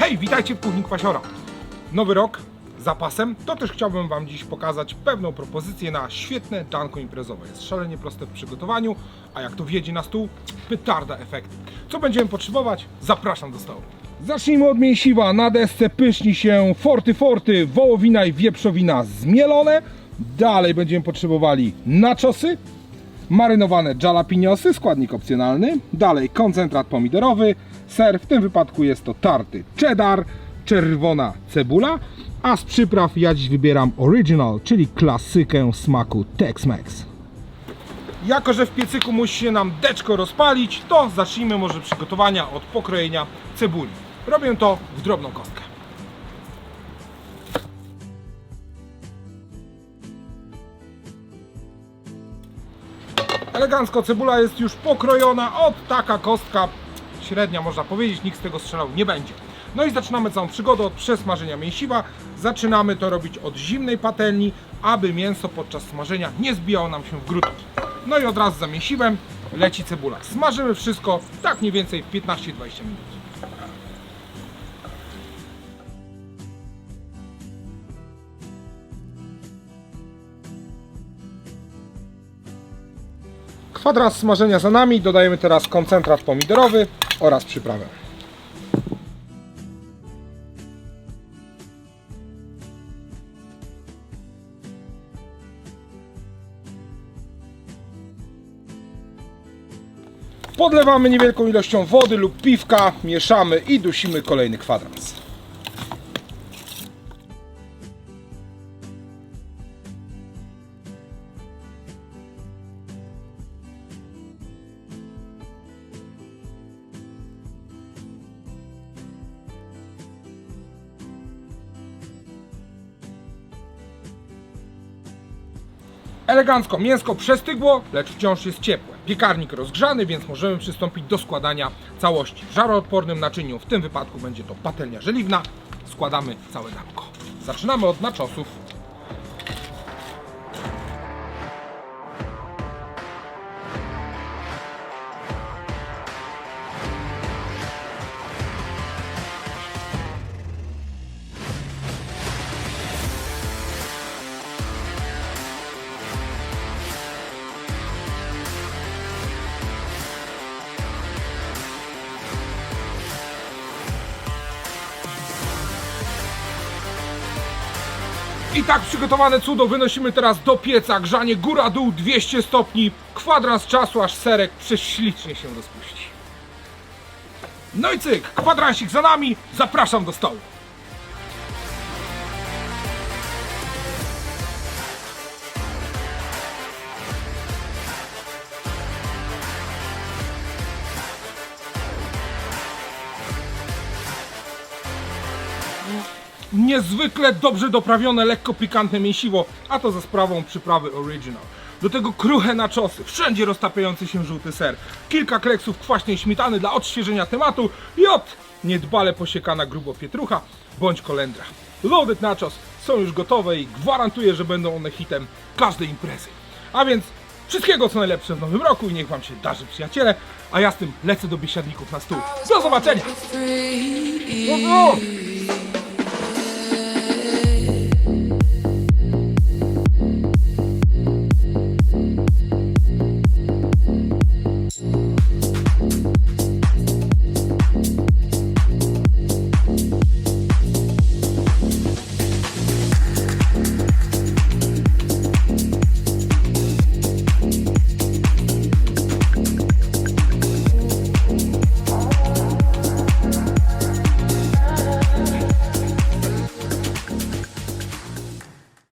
Hej, witajcie w Kuchni Kwasiora. Nowy rok zapasem, to też chciałbym Wam dziś pokazać pewną propozycję na świetne danko imprezowe. Jest szalenie proste w przygotowaniu, a jak to wjedzie na stół, petarda efekt. Co będziemy potrzebować? Zapraszam do stołu. Zacznijmy od mięsiwa. Na desce pyszni się forty forty, wołowina i wieprzowina zmielone. Dalej będziemy potrzebowali nachosy, marynowane jalapeniosy, składnik opcjonalny, dalej koncentrat pomidorowy, ser, w tym wypadku jest to tarty cheddar, czerwona cebula, a z przypraw ja dziś wybieram original, czyli klasykę smaku Tex-Mex. Jako, że w piecyku musi się nam deczko rozpalić, to zacznijmy może przygotowania od pokrojenia cebuli. Robię to w drobną kostkę. Elegancko cebula jest już pokrojona, od taka kostka średnia można powiedzieć, nikt z tego strzelał nie będzie. No i zaczynamy całą przygodę od przesmażenia mięsiwa. Zaczynamy to robić od zimnej patelni, aby mięso podczas smażenia nie zbijało nam się w grudki. No i od razu za mięsiwem leci cebula. Smażymy wszystko tak mniej więcej w 15-20 minut. Kwadrans smażenia za nami, dodajemy teraz koncentrat pomidorowy oraz przyprawę. Podlewamy niewielką ilością wody lub piwka, mieszamy i dusimy kolejny kwadrans. Elegancko mięsko przestygło, lecz wciąż jest ciepłe. Piekarnik rozgrzany, więc możemy przystąpić do składania całości. W żaroodpornym naczyniu, w tym wypadku będzie to patelnia żeliwna. Składamy całe damko. Zaczynamy od naczosów. I tak przygotowane cudo wynosimy teraz do pieca. Grzanie góra-dół 200 stopni. Kwadrans czasu, aż serek prześlicznie się rozpuści. No i cyk, kwadransik za nami. Zapraszam do stołu. Niezwykle dobrze doprawione, lekko pikantne mięsiwo, a to za sprawą przyprawy original. Do tego kruche naczosy, wszędzie roztapiający się żółty ser, kilka kleksów kwaśnej śmietany dla odświeżenia tematu i od niedbale posiekana grubo pietrucha bądź kolendra. Loaded nachos są już gotowe i gwarantuję, że będą one hitem każdej imprezy. A więc wszystkiego co najlepsze w nowym roku i niech wam się darzy przyjaciele, a ja z tym lecę do biesiadników na stół. Do zobaczenia! No, no.